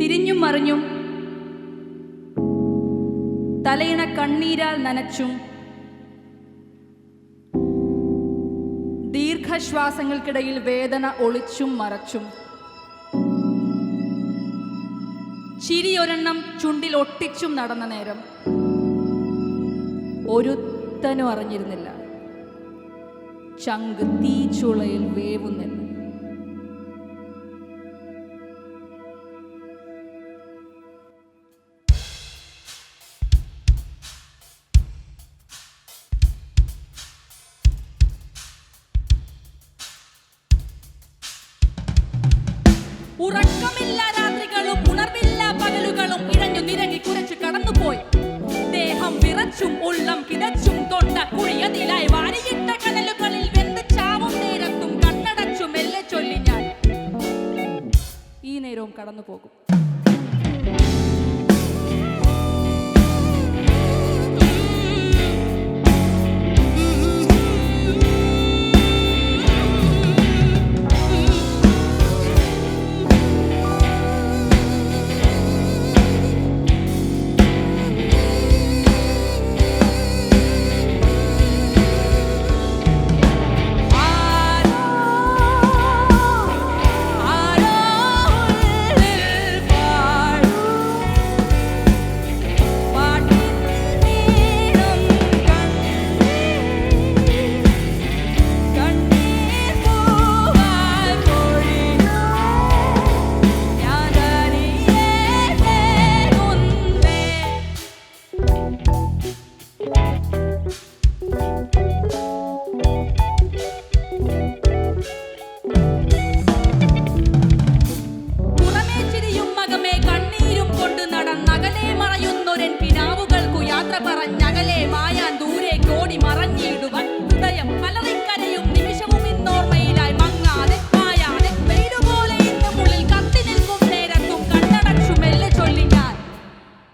തിരിഞ്ഞും മറിഞ്ഞും തലയിണ കണ്ണീരാൽ നനച്ചും ദീർഘശ്വാസങ്ങൾക്കിടയിൽ വേദന ഒളിച്ചും മറച്ചും. ചിരിയൊരെണ്ണം ചുണ്ടിൽ ഒട്ടിച്ചും നടന്ന നേരം ഒരുത്തനും അറിഞ്ഞിരുന്നില്ല. ചങ്ക് തീച്ചുളയിൽ വേവുന്നില്ല. ഉറക്കമില്ല രാത്രികളും ഉണർവില്ല പകലുകളും ഇഴഞ്ഞു നിരങ്ങി കുരച്ചു കടന്നുപോയി. ദേഹം വിറച്ചും ഉള്ളം കിതച്ചും തൊണ്ട കുഴിയതിലായി വാരിയിട്ട കടലുകളിൽ വെന്ത് ചാവും നേരത്തും കണ്ണടച്ചു മെല്ലെ ചൊല്ലി ഞാൻ. ഈ നേരവും കടന്നു പോകും ഞങ്ങളെ മായ